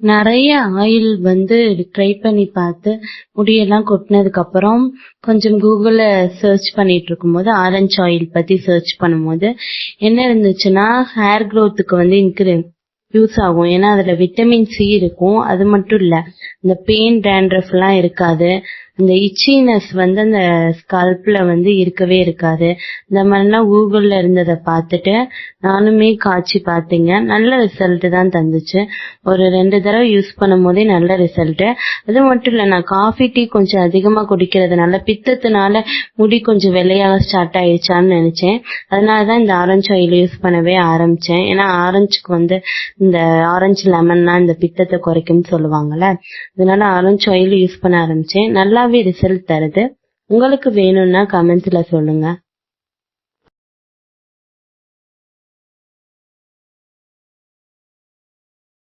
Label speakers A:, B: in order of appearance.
A: நிறைய ஆயில் வந்து ட்ரை பண்ணி பார்த்து முடியெல்லாம் கொட்டினதுக்கு அப்புறம் கொஞ்சம் கூகுள்ல சர்ச் பண்ணிட்டு இருக்கும்போது ஆரஞ்சு ஆயில் பத்தி சர்ச் பண்ணும்போது என்ன இருந்துச்சுன்னா ஹேர் க்ரோத்துக்கு வந்து இன்க்ரீ யூஸ் ஆகும். ஏன்னா அதுல விட்டமின் சி இருக்கும். அது மட்டும் இல்ல இந்த பெயின் டேண்ட்ரஃப் எல்லாம் இருக்காது. இந்த இச்சினஸ் வந்து அந்த ஸ்கல்ப்ல வந்து இருக்கவே இருக்காது. இந்த மாதிரிலாம் கூகுள்ல இருந்ததை பார்த்துட்டு நானுமே காய்ச்சி பார்த்தேங்க. நல்ல ரிசல்ட் தான் தந்துச்சு. ஒரு ரெண்டு தடவை யூஸ் பண்ணும் போதே நல்ல ரிசல்ட் அது மட்டும் இல்லை நான் காஃபி டீ கொஞ்சம் அதிகமா குடிக்கிறதுனால பித்தத்தினால முடி கொஞ்சம் வெள்ளையாக ஸ்டார்ட் ஆயிடுச்சான்னு நினைச்சேன். அதனாலதான் இந்த ஆரஞ்சு ஆயில் யூஸ் பண்ணவே ஆரம்பிச்சேன். ஏன்னா ஆரஞ்சுக்கு வந்து இந்த ஆரஞ்சு லெமன்னா இந்த பித்தத்தை குறைக்கும்னு சொல்லுவாங்கல்ல அதனால ஆரஞ்சு ஆயில் யூஸ் பண்ண ஆரம்பிச்சேன். நல்லாவே ரிசல்ட் தருது. உங்களுக்கு வேணும்னா கமெண்ட்ஸ்ல சொல்லுங்க.